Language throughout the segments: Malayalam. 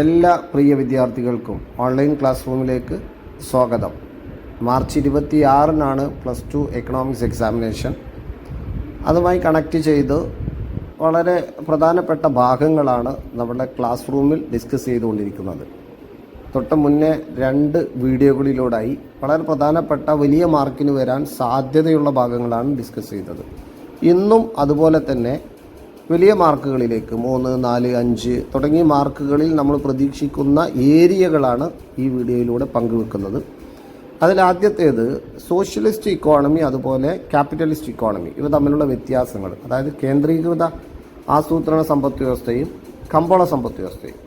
എല്ലാ പ്രിയ വിദ്യാർത്ഥികൾക്കും ഓൺലൈൻ ക്ലാസ് റൂമിലേക്ക് സ്വാഗതം. മാർച്ച് ഇരുപത്തി ആറിനാണ് പ്ലസ് ടു എക്കണോമിക്സ് എക്സാമിനേഷൻ അതുമായി കണക്റ്റ് ചെയ്ത് വളരെ പ്രധാനപ്പെട്ട ഭാഗങ്ങളാണ് നമ്മുടെ ക്ലാസ് റൂമിൽ ഡിസ്കസ് ചെയ്തുകൊണ്ടിരിക്കുന്നത്. തൊട്ട് മുന്നേ രണ്ട് വീഡിയോകളിലൂടായി വളരെ പ്രധാനപ്പെട്ട വലിയ മാർക്കിന് വരാൻ സാധ്യതയുള്ള ഭാഗങ്ങളാണ് ഡിസ്കസ് ചെയ്തത്. ഇന്നും അതുപോലെ തന്നെ വലിയ മാർക്കുകളിലേക്ക് മൂന്ന് നാല് അഞ്ച് തുടങ്ങിയ മാർക്കുകളിൽ നമ്മൾ പ്രതീക്ഷിക്കുന്ന ഏരിയകളാണ് ഈ വീഡിയോയിലൂടെ പങ്കുവെക്കുന്നത്. അതിലാദ്യത്തേത് സോഷ്യലിസ്റ്റ് ഇക്കോണമി അതുപോലെ ക്യാപിറ്റലിസ്റ്റ് ഇക്കോണമി. ഇവ തമ്മിലുള്ള വ്യത്യാസങ്ങൾ അതായത് കേന്ദ്രീകൃത ആസൂത്രണ സമ്പദ് വ്യവസ്ഥയും കമ്പോള സമ്പദ് വ്യവസ്ഥയും.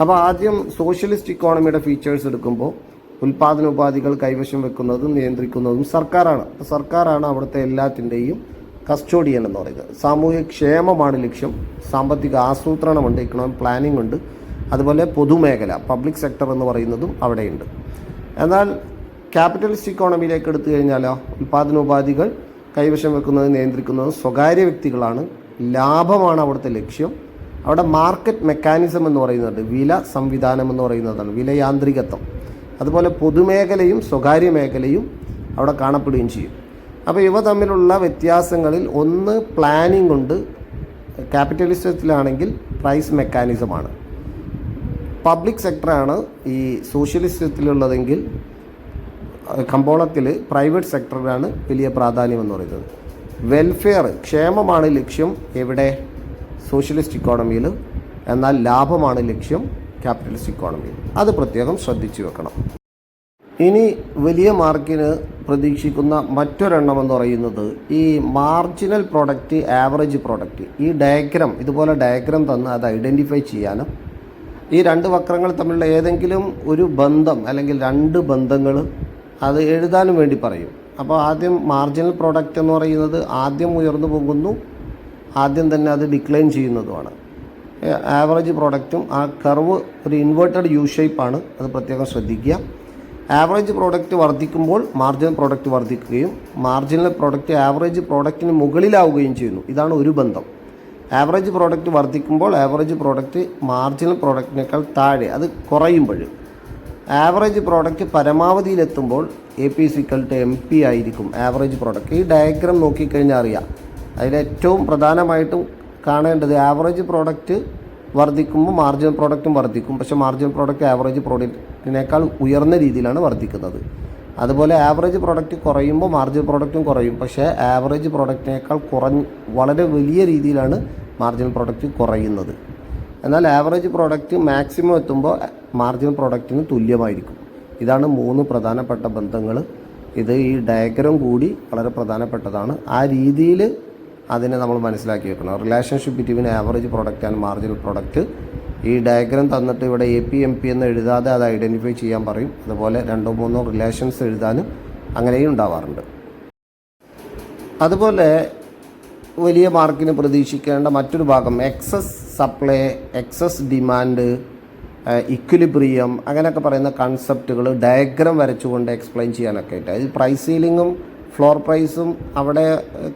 അപ്പോൾ ആദ്യം സോഷ്യലിസ്റ്റ് ഇക്കോണമിയുടെ ഫീച്ചേഴ്സ് എടുക്കുമ്പോൾ ഉൽപാദന ഉപാധികൾ കൈവശം വെക്കുന്നതും നിയന്ത്രിക്കുന്നതും സർക്കാരാണ്. സർക്കാരാണ് അവിടുത്തെ എല്ലാത്തിന്റെയും കസ്റ്റോഡിയൻ എന്ന് പറയുന്നത് സാമൂഹിക ക്ഷേമമാണ് ലക്ഷ്യം. സാമ്പത്തിക ആസൂത്രണമുണ്ട് ഇക്കണോമിക് പ്ലാനിംഗ് ഉണ്ട്. അതുപോലെ പൊതുമേഖല പബ്ലിക് സെക്ടർ എന്ന് പറയുന്നതും അവിടെയുണ്ട്. എന്നാൽ ക്യാപിറ്റലിസ്റ്റ് ഇക്കോണമിയിലേക്ക് എടുത്തു കഴിഞ്ഞാലോ ഉൽപ്പാദനോപാധികൾ കൈവശം വെക്കുന്നത് നിയന്ത്രിക്കുന്നത് സ്വകാര്യ വ്യക്തികളാണ്. ലാഭമാണ് അവിടുത്തെ ലക്ഷ്യം. അവിടെ മാർക്കറ്റ് മെക്കാനിസം എന്ന് പറയുന്നുണ്ട് വില സംവിധാനം എന്ന് പറയുന്നതാണ് വില യാന്ത്രികത്വം അതുപോലെ പൊതുമേഖലയും സ്വകാര്യ മേഖലയും അവിടെ കാണപ്പെടുകയും ചെയ്യും. അപ്പോൾ ഇവ തമ്മിലുള്ള വ്യത്യാസങ്ങളിൽ ഒന്ന് പ്ലാനിംഗ് ഉണ്ട്. ക്യാപിറ്റലിസത്തിലാണെങ്കിൽ പ്രൈസ് മെക്കാനിസമാണ് പബ്ലിക് സെക്ടറാണ് ഈ സോഷ്യലിസത്തിലുള്ളതെങ്കിൽ കമ്പോളത്തിൽ പ്രൈവറ്റ് സെക്ടറിനാണ് വലിയ പ്രാധാന്യം എന്ന് പറയുന്നത്. വെൽഫെയർ ക്ഷേമമാണ് ലക്ഷ്യം എവിടെ? സോഷ്യലിസ്റ്റ് ഇക്കോണമിയിൽ എന്നാൽ ലാഭമാണ് ലക്ഷ്യം ക്യാപിറ്റലിസ്റ്റ് ഇക്കോണമിയിൽ അത് പ്രത്യേകം ശ്രദ്ധിച്ചു വെക്കണം. ഇനി വലിയ മാർക്കിന് പ്രതീക്ഷിക്കുന്ന മറ്റൊരെണ്ണം എന്ന് പറയുന്നത് ഈ മാർജിനൽ പ്രൊഡക്റ്റ് ആവറേജ് പ്രൊഡക്റ്റ് ഈ ഡയഗ്രം ഇതുപോലെ ഡയഗ്രം തന്ന് അത് ഐഡന്റിഫൈ ചെയ്യാനും ഈ രണ്ട് വക്രങ്ങൾ തമ്മിലുള്ള ഏതെങ്കിലും ഒരു ബന്ധം അല്ലെങ്കിൽ രണ്ട് ബന്ധങ്ങൾ അത് എഴുതാനും വേണ്ടി പറയും. അപ്പോൾ ആദ്യം മാർജിനൽ പ്രൊഡക്റ്റ് എന്ന് പറയുന്നത് ആദ്യം ഉയർന്നു പോകുന്നു ആദ്യം തന്നെ അത് ഡിക്ലൈൻ ചെയ്യുന്നതുമാണ്. ആവറേജ് പ്രൊഡക്റ്റും ആ കർവ് ഒരു ഇൻവേർട്ടഡ് യു ഷേപ്പാണ് അത് പ്രത്യേകം ശ്രദ്ധിക്കുക. ആവറേജ് പ്രോഡക്റ്റ് വർദ്ധിക്കുമ്പോൾ മാർജിനൽ പ്രോഡക്റ്റ് വർദ്ധിക്കുകയും മാർജിനൽ പ്രോഡക്റ്റ് ആവറേജ് പ്രോഡക്റ്റിന് മുകളിലാവുകയും ചെയ്യുന്നു. ഇതാണ് ഒരു ബന്ധം. ആവറേജ് പ്രോഡക്റ്റ് വർദ്ധിക്കുമ്പോൾ ആവറേജ് പ്രോഡക്റ്റ് മാർജിനൽ പ്രോഡക്റ്റിനേക്കാൾ താഴെ അത് കുറയുമ്പോൾ. Average product പരമാവധിയിലെത്തുമ്പോൾ A P equal to M P ആയിരിക്കും ആവറേജ് പ്രോഡക്റ്റ് ഈ ഡയഗ്രാം നോക്കിക്കഴിഞ്ഞാൽ അറിയാം. അതിലേറ്റവും പ്രധാനമായിട്ടും കാണേണ്ടത് ആവറേജ് പ്രോഡക്റ്റ് വർദ്ധിക്കുമ്പോൾ മാർജിനൽ പ്രോഡക്റ്റും വർദ്ധിക്കും. പക്ഷേ മാർജിനൽ പ്രോഡക്റ്റ് ആവറേജ് പ്രോഡക്റ്റിനേക്കാൾ ഉയർന്ന രീതിയിലാണ് വർദ്ധിക്കുന്നത്. അതുപോലെ ആവറേജ് പ്രോഡക്റ്റ് കുറയുമ്പോൾ മാർജിനൽ പ്രോഡക്റ്റും കുറയും. പക്ഷേ ആവറേജ് പ്രോഡക്റ്റിനേക്കാൾ കുറഞ്ഞ് വളരെ വലിയ രീതിയിലാണ് മാർജിനൽ പ്രോഡക്റ്റ് കുറയുന്നത്. എന്നാൽ ആവറേജ് പ്രോഡക്റ്റ് മാക്സിമം എത്തുമ്പോൾ മാർജിനൽ പ്രോഡക്റ്റിന് തുല്യമായിരിക്കും. ഇതാണ് മൂന്ന് പ്രധാനപ്പെട്ട ബന്ധങ്ങൾ. ഇത് ഈ ഡയഗ്രം കൂടി വളരെ പ്രധാനപ്പെട്ടതാണ്. ആ രീതിയിൽ അതിനെ നമ്മൾ മനസ്സിലാക്കി വെക്കണം. Relationship between average product and marginal product ഈ ഡയഗ്രാം തന്നിട്ട് ഇവിടെ എ പി എം പി എന്ന് എഴുതാതെ അത് ഐഡന്റിഫൈ ചെയ്യാൻ പറയും. അതുപോലെ രണ്ടോ മൂന്നോ റിലേഷൻസ് എഴുതാനും അങ്ങനെയും ഉണ്ടാവാറുണ്ട്. അതുപോലെ വലിയ മാർക്കിന് പ്രതീക്ഷിക്കേണ്ട മറ്റൊരു ഭാഗം excess supply excess demand equilibrium അങ്ങനെയൊക്കെ പറയുന്ന കൺസെപ്റ്റുകൾ ഡയഗ്രാം വരച്ചുകൊണ്ട് എക്സ്പ്ലെയിൻ ചെയ്യാനൊക്കെ ആയിട്ട്. അതായത് പ്രൈസ് സീലിങ്ങും ഫ്ലോർ പ്രൈസും അവിടെ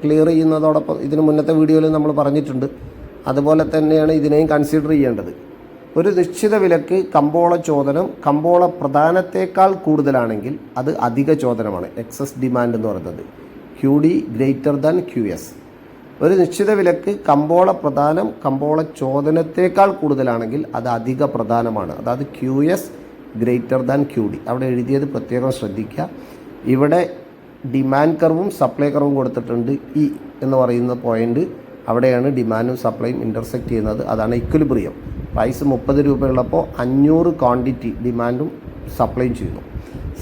ക്ലിയർ ചെയ്യുന്നതോടൊപ്പം ഇതിന് മുന്നത്തെ വീഡിയോയിൽ നമ്മൾ പറഞ്ഞിട്ടുണ്ട്. അതുപോലെ തന്നെയാണ് ഇതിനെയും കൺസിഡർ ചെയ്യേണ്ടത്. ഒരു നിശ്ചിത വിലക്ക് കമ്പോള ചോദനം കമ്പോള പ്രധാനത്തേക്കാൾ കൂടുതലാണെങ്കിൽ അത് അധിക ചോദനമാണ്. എക്സസ് ഡിമാൻഡ് എന്ന് പറയുന്നത്. Q D greater than Q S ഒരു നിശ്ചിത വിലക്ക് കമ്പോള പ്രധാനം കമ്പോള ചോദനത്തേക്കാൾ കൂടുതലാണെങ്കിൽ അത് അധിക പ്രധാനമാണ്. അതായത് Q S greater than Q D അവിടെ എഴുതിയത് പ്രത്യേകം ശ്രദ്ധിക്കുക. ഇവിടെ ഡിമാൻഡ് കർവും സപ്ലൈ കർവും കൊടുത്തിട്ടുണ്ട് ഇ എന്ന് പറയുന്ന പോയിന്റ് അവിടെയാണ് ഡിമാൻഡും സപ്ലൈയും ഇന്റർസെക്റ്റ് ചെയ്യുന്നത്. അതാണ് ഇക്വലിബ്രിയം പ്രൈസ് മുപ്പത് രൂപയുള്ളപ്പോൾ അഞ്ഞൂറ് ക്വാണ്ടിറ്റി ഡിമാൻഡും സപ്ലൈയും ചെയ്യുന്നു.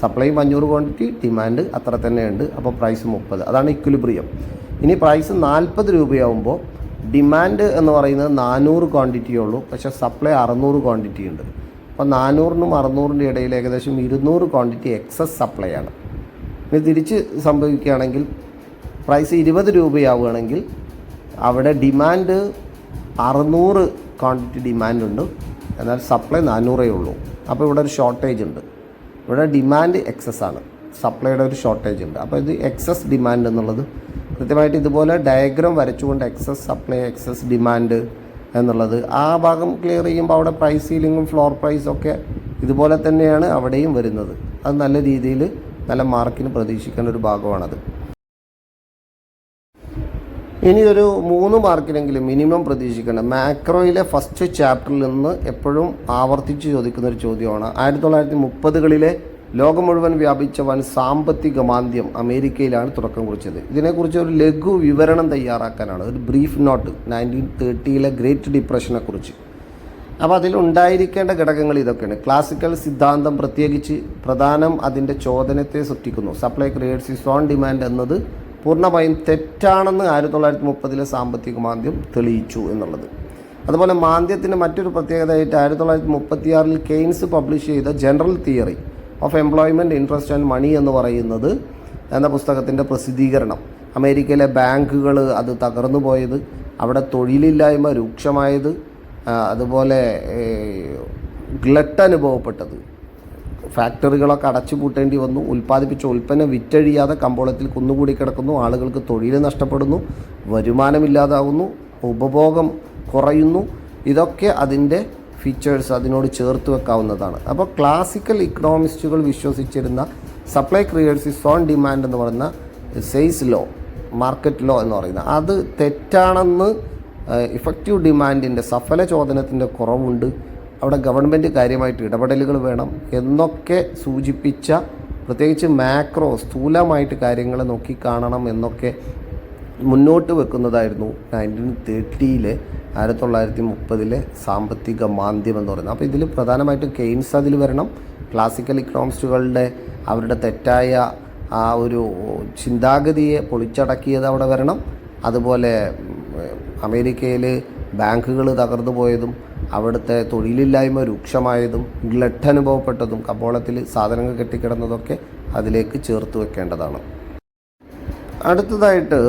സപ്ലൈയും അഞ്ഞൂറ് ക്വാണ്ടിറ്റി ഡിമാൻഡ് അത്ര തന്നെയുണ്ട്. അപ്പോൾ പ്രൈസ് മുപ്പത്. അതാണ് ഇക്വലിബ്രിയം ഇനി പ്രൈസ് നാൽപ്പത് രൂപയാവുമ്പോൾ ഡിമാൻഡ് എന്ന് പറയുന്നത് നാനൂറ് ക്വാണ്ടിറ്റിയേ ഉള്ളൂ. പക്ഷേ സപ്ലൈ അറുന്നൂറ് ക്വാണ്ടിറ്റി ഉണ്ട്. അപ്പോൾ നാനൂറിനും അറുന്നൂറിന്റെ ഇടയിൽ ഏകദേശം ഇരുന്നൂറ് ക്വാണ്ടിറ്റി എക്സസ് സപ്ലൈ ആണ്. ഇനി തിരിച്ച് സംഭവിക്കുകയാണെങ്കിൽ പ്രൈസ് ഇരുപത് രൂപയാവുകയാണെങ്കിൽ അവിടെ ഡിമാൻഡ് അറുന്നൂറ് ക്വാണ്ടിറ്റി ഡിമാൻഡ് ഉണ്ട്. എന്നാൽ സപ്ലൈ നാനൂറേ ഉള്ളൂ. അപ്പോൾ ഇവിടെ ഒരു ഷോർട്ടേജ് ഉണ്ട്. ഇവിടെ ഡിമാൻഡ് എക്സസ് ആണ്. സപ്ലൈയുടെ ഒരു ഷോർട്ടേജ് ഉണ്ട്. അപ്പോൾ ഇത് എക്സസ് ഡിമാൻഡ് എന്നുള്ളത് കൃത്യമായിട്ട് ഇതുപോലെ ഡയഗ്രാം വരച്ചുകൊണ്ട് എക്സസ് സപ്ലൈ എക്സസ് ഡിമാൻഡ് എന്നുള്ളത് ആ ഭാഗം ക്ലിയർ ചെയ്യുമ്പോൾ അവിടെ പ്രൈസ് സീലിങ്ങും ഫ്ലോർ പ്രൈസും ഒക്കെ ഇതുപോലെ തന്നെയാണ് അവിടെയും വരുന്നത്. അത് നല്ല രീതിയിൽ നല്ല മാർക്കിന് പ്രതീക്ഷിക്കേണ്ട ഒരു ഭാഗമാണത്. ഇനി ഒരു മൂന്ന് മാർക്കിനെങ്കിലും മിനിമം പ്രതീക്ഷിക്കേണ്ട. മാക്രോയിലെ ഫസ്റ്റ് ചാപ്റ്ററിൽ നിന്ന് എപ്പോഴും ആവർത്തിച്ച് ചോദിക്കുന്ന ഒരു ചോദ്യമാണ്. ആയിരത്തി തൊള്ളായിരത്തി മുപ്പതുകളിലെ ലോകം മുഴുവൻ വ്യാപിച്ച വൻ സാമ്പത്തിക മാന്ദ്യം അമേരിക്കയിലാണ് തുടക്കം കുറിച്ചത്. ഇതിനെക്കുറിച്ച് ഒരു ലഘു വിവരണം തയ്യാറാക്കാനാണ്. ഒരു ബ്രീഫ് നോട്ട് നയന്റീൻ തേർട്ടിയിലെ ഗ്രേറ്റ് ഡിപ്രഷനെ കുറിച്ച് അപ്പോൾ അതിലുണ്ടായിരിക്കേണ്ട ഘടകങ്ങൾ ഇതൊക്കെയാണ്. ക്ലാസിക്കൽ സിദ്ധാന്തം പ്രത്യേകിച്ച് പ്രധാനം അതിന്റെ ചോദനത്തെ സൃഷ്ടിക്കുന്നു. Supply creates its own demand എന്നത് പൂർണമായും തെറ്റാണെന്ന് ആയിരത്തി തൊള്ളായിരത്തി മുപ്പതിലെ സാമ്പത്തിക മാന്ദ്യം തെളിയിച്ചു എന്നുള്ളത്. അതുപോലെ മാന്ദ്യത്തിന്റെ മറ്റൊരു പ്രത്യേകതയായിട്ട് ആയിരത്തി തൊള്ളായിരത്തി മുപ്പത്തിയാറിൽ കെയ്ൻസ് പബ്ലിഷ് ചെയ്ത general theory of employment interest and money എന്ന് പറയുന്നത് എന്ന പുസ്തകത്തിന്റെ പ്രസിദ്ധീകരണം. അമേരിക്കയിലെ ബാങ്കുകൾ അത് തകർന്നു പോയത് അവിടെ തൊഴിലില്ലായ്മ രൂക്ഷമായത് അതുപോലെ ഗ്ലട്ട് അനുഭവപ്പെട്ടത്. ഫാക്ടറികളൊക്കെ അടച്ചു പൂട്ടേണ്ടി വന്നു. ഉൽപ്പാദിപ്പിച്ച ഉൽപ്പന്നം വിറ്റഴിയാതെ കമ്പോളത്തിൽ കുന്നുകൂടി കിടക്കുന്നു. ആളുകൾക്ക് തൊഴിൽ നഷ്ടപ്പെടുന്നു. വരുമാനമില്ലാതാവുന്നു ഉപഭോഗം കുറയുന്നു. ഇതൊക്കെ അതിന്റെ ഫീച്ചേഴ്സ് അതിനോട് ചേർത്ത് വെക്കാവുന്നതാണ്. അപ്പോൾ ക്ലാസിക്കൽ ഇക്കണോമിസ്റ്റുകൾ വിശ്വസിച്ചിരുന്ന supply creates its own demand എന്ന് പറയുന്ന സെയ്സ് ലോ മാർക്കറ്റ് ലോ എന്ന് പറയുന്നത് അത് തെറ്റാണെന്ന് ഇഫക്റ്റീവ് ഡിമാൻഡിന്റെ സഫല ചോദനത്തിന്റെ കുറവുണ്ട്. അവിടെ ഗവൺമെന്റ് കാര്യമായിട്ട് ഇടപെടലുകൾ വേണം എന്നൊക്കെ സൂചിപ്പിച്ച പ്രത്യേകിച്ച് മാക്രോ സ്ഥൂലമായിട്ട് കാര്യങ്ങളെ നോക്കി കാണണം എന്നൊക്കെ മുന്നോട്ട് വെക്കുന്നതായിരുന്നു നയന്റീൻ തേർട്ടിയിലെ ആയിരത്തി തൊള്ളായിരത്തി മുപ്പതിലെ സാമ്പത്തിക മാന്ദ്യം എന്ന് പറയുന്നത്. അപ്പോൾ ഇതിൽ പ്രധാനമായിട്ടും കെയ്ൻസ് അതിൽ വരണം. ക്ലാസിക്കൽ ഇക്കണോമിസ്റ്റുകളുടെ അവരുടെ തെറ്റായ ആ ഒരു ചിന്താഗതിയെ പൊളിച്ചടക്കിയത് അവിടെ വരണം. അതുപോലെ അമേരിക്കയിൽ ബാങ്കുകൾ തകർന്നു പോയതും അവിടുത്തെ തൊഴിലില്ലായ്മ രൂക്ഷമായതും ഗ്ലട്ട് അനുഭവപ്പെട്ടതും കമ്പോളത്തിൽ സാധനങ്ങൾ കെട്ടിക്കിടന്നതൊക്കെ അതിലേക്ക് ചേർത്ത് വെക്കേണ്ടതാണ്. അടുത്തതായിട്ട്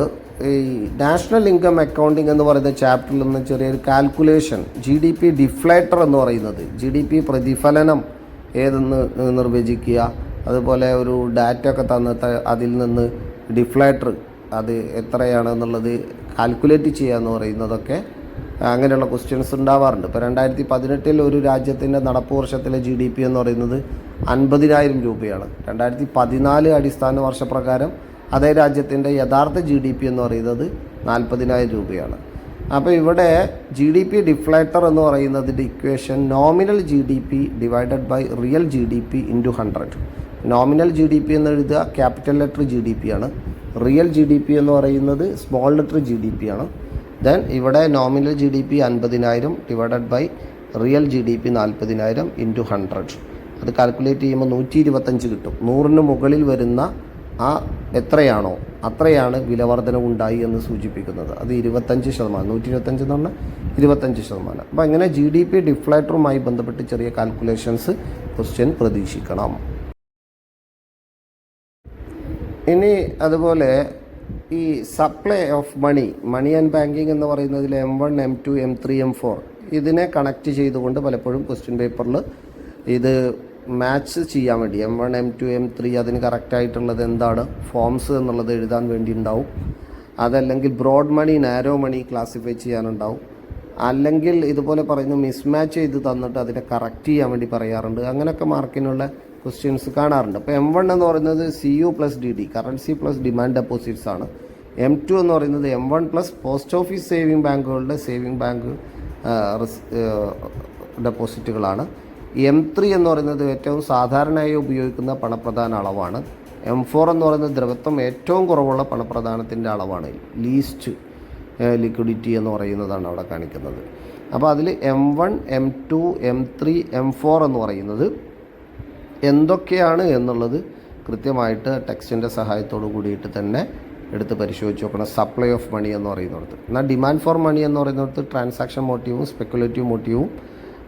ഈ നാഷണൽ ഇൻകം അക്കൗണ്ടിങ് എന്ന് പറയുന്ന ചാപ്റ്ററിൽ നിന്ന് ചെറിയൊരു calculation G D P deflator എന്ന് പറയുന്നത് ജി ഡി പി പ്രതിഫലനം ഏതെന്ന് നിർവചിക്കുക അതുപോലെ ഒരു ഡാറ്റ ഒക്കെ തന്നിട്ട് അതിൽ നിന്ന് ഡിഫ്ലേറ്റർ അത് എത്രയാണെന്നുള്ളത് കാൽക്കുലേറ്റ് ചെയ്യുക എന്ന് പറയുന്നതൊക്കെ അങ്ങനെയുള്ള ക്വസ്റ്റ്യൻസ് ഉണ്ടാവാറുണ്ട്. ഇപ്പോൾ രണ്ടായിരത്തി പതിനെട്ടിൽ ഒരു രാജ്യത്തിന്റെ നടപ്പ് വർഷത്തിലെ ജി ഡി പി എന്ന് പറയുന്നത് അൻപതിനായിരം രൂപയാണ്. രണ്ടായിരത്തി പതിനാല് അടിസ്ഥാന വർഷപ്രകാരം അതേ രാജ്യത്തിന്റെ യഥാർത്ഥ ജി ഡി പി എന്ന് പറയുന്നത് നാൽപ്പതിനായിരം രൂപയാണ്. അപ്പോൾ ഇവിടെ ജി ഡി പി ഡിഫ്ലേറ്റർ എന്ന് പറയുന്നതിന്റെ equation nominal G D P divided by real G D P into hundred nominal G D P എന്ന് എഴുതുക capital letter G D P ആണ്. റിയൽ ജി ഡി പി എന്ന് പറയുന്നത് small letter G D P ആണ്. ദെൻ ഇവിടെ നോമിനൽ ജി ഡി പി അൻപതിനായിരം divided by real G D P നാൽപ്പതിനായിരം ഇന്റു ഹൺഡ്രഡ് അത് കാൽക്കുലേറ്റ് ചെയ്യുമ്പോൾ നൂറ്റി ഇരുപത്തഞ്ച് കിട്ടും. നൂറിന് മുകളിൽ വരുന്ന ആ എത്രയാണോ അത്രയാണ് വിലവർധന ഉണ്ടായി എന്ന് സൂചിപ്പിക്കുന്നത്. അത് ഇരുപത്തഞ്ച് ശതമാനം. നൂറ്റി ഇരുപത്തഞ്ച് എന്ന് പറഞ്ഞാൽ ഇരുപത്തഞ്ച് ശതമാനം. അപ്പോൾ അങ്ങനെ ജി ഡി പി ഡിഫ്ലേറ്ററുമായി ബന്ധപ്പെട്ട് ചെറിയ കാൽക്കുലേഷൻസ് ക്വസ്റ്റ്യൻ പ്രതീക്ഷിക്കണം. ഇനി അതുപോലെ ഈ supply of money money and banking എന്ന് പറയുന്നതിൽ M one M two M three M four ഇതിനെ കണക്ട് ചെയ്തുകൊണ്ട് പലപ്പോഴും ക്വസ്റ്റ്യൻ പേപ്പറിൽ ഇത് മാച്ച് ചെയ്യാൻ വേണ്ടി M one M two M three അതിന് കറക്റ്റായിട്ടുള്ളത് എന്താണ്? ഫോംസ് എന്നുള്ളത് എഴുതാൻ വേണ്ടി ഉണ്ടാവും. അതല്ലെങ്കിൽ broad money narrow money classify ചെയ്യാനുണ്ടാവും. അല്ലെങ്കിൽ ഇതുപോലെ പറയുന്നു മിസ്മാച്ച് ചെയ്ത് തന്നിട്ട് അതിനെ കറക്റ്റ് ചെയ്യാൻ വേണ്ടി പറയാറുണ്ട്. അങ്ങനെയൊക്കെ മാർക്കിനുള്ള ക്വസ്റ്റ്യൻസ് കാണാറുണ്ട്. അപ്പോൾ എം വൺ എന്ന് പറയുന്നത് C U plus D D currency plus demand deposits ആണ്. എം ടു എന്ന് പറയുന്നത് M one plus post office saving ബാങ്കുകളുടെ സേവിംഗ് ബാങ്ക് ഡെപ്പോസിറ്റുകളാണ് എം ത്രീ എന്ന് പറയുന്നത് ഏറ്റവും സാധാരണയായി ഉപയോഗിക്കുന്ന പണപ്രധാന അളവാണ്. എം ഫോർ എന്ന് പറയുന്നത് ദ്രവത്വം ഏറ്റവും കുറവുള്ള പണപ്രധാനത്തിന്റെ അളവാണ്. ലീസ്റ്റ് ലിക്വിഡിറ്റി എന്ന് പറയുന്നതാണ് അവിടെ കാണിക്കുന്നത്. അപ്പോൾ അതിൽ M one M two M three M four എന്ന് പറയുന്നത് എന്തൊക്കെയാണ് എന്നുള്ളത് കൃത്യമായിട്ട് ടെക്സ്റ്റിന്റെ സഹായത്തോടു കൂടിയിട്ട് തന്നെ എടുത്ത് പരിശോധിച്ച് നോക്കണം. സപ്ലൈ ഓഫ് മണി എന്ന് പറയുന്നിടത്ത്. എന്നാൽ ഡിമാൻഡ് ഫോർ മണി എന്ന് പറയുന്നിടത്ത് ട്രാൻസാക്ഷൻ മോട്ടീവും സ്പെക്കുലേറ്റീവ് മോട്ടീവും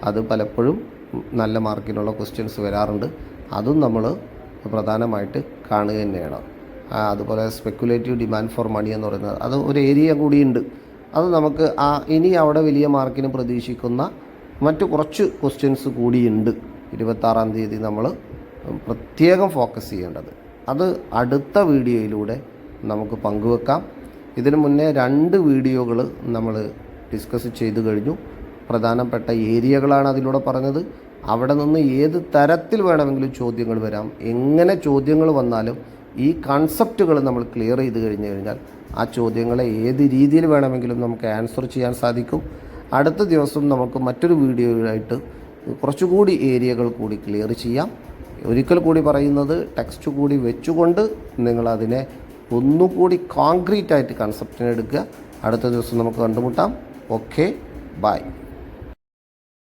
അത് പലപ്പോഴും നല്ല മാർക്കിനുള്ള ക്വസ്റ്റ്യൻസ് വരാറുണ്ട്. അതും നമ്മൾ പ്രധാനമായിട്ട് കാണുക തന്നെയാണ്. അതുപോലെ സ്പെക്കുലേറ്റീവ് ഡിമാൻഡ് ഫോർ മണി എന്ന് പറയുന്നത് അത് ഒരു ഏരിയ കൂടിയുണ്ട് അത് നമുക്ക് ആ ഇനി അവിടെ വലിയ മാർക്കിന് പ്രതീക്ഷിക്കുന്ന മറ്റു കുറച്ച് ക്വസ്റ്റ്യൻസ് കൂടിയുണ്ട് ഇരുപത്താറാം തീയതി നമ്മൾ പ്രത്യേകം ഫോക്കസ് ചെയ്യേണ്ടത്. അത് അടുത്ത വീഡിയോയിലൂടെ നമുക്ക് പങ്കുവെക്കാം. ഇതിനു മുന്നേ രണ്ട് വീഡിയോകൾ നമ്മൾ ഡിസ്കസ് ചെയ്തു കഴിഞ്ഞു. പ്രധാനപ്പെട്ട ഏരിയകളാണ് അതിലൂടെ പറഞ്ഞത്. അവിടെ നിന്ന് ഏത് തരത്തിൽ വേണമെങ്കിലും ചോദ്യങ്ങൾ വരാം. എങ്ങനെ ചോദ്യങ്ങൾ വന്നാലും ഈ കൺസെപ്റ്റുകൾ നമ്മൾ ക്ലിയർ ചെയ്ത് കഴിഞ്ഞു കഴിഞ്ഞാൽ ആ ചോദ്യങ്ങളെ ഏത് രീതിയിൽ വേണമെങ്കിലും നമുക്ക് ആൻസർ ചെയ്യാൻ സാധിക്കും. അടുത്ത ദിവസം നമുക്ക് മറ്റൊരു വീഡിയോയിലായിട്ട് കുറച്ചുകൂടി ഏരിയകൾ കൂടി ക്ലിയർ ചെയ്യാം. ഒരിക്കൽ കൂടി പറയുന്നത് ടെക്സ്റ്റ് കൂടി വെച്ചുകൊണ്ട് നിങ്ങളതിനെ ഒന്നുകൂടി കോൺക്രീറ്റ് ആയിട്ട് കൺസെപ്റ്റിനെടുക്കുക അടുത്ത ദിവസം നമുക്ക് കണ്ടുമുട്ടാം. Okay bye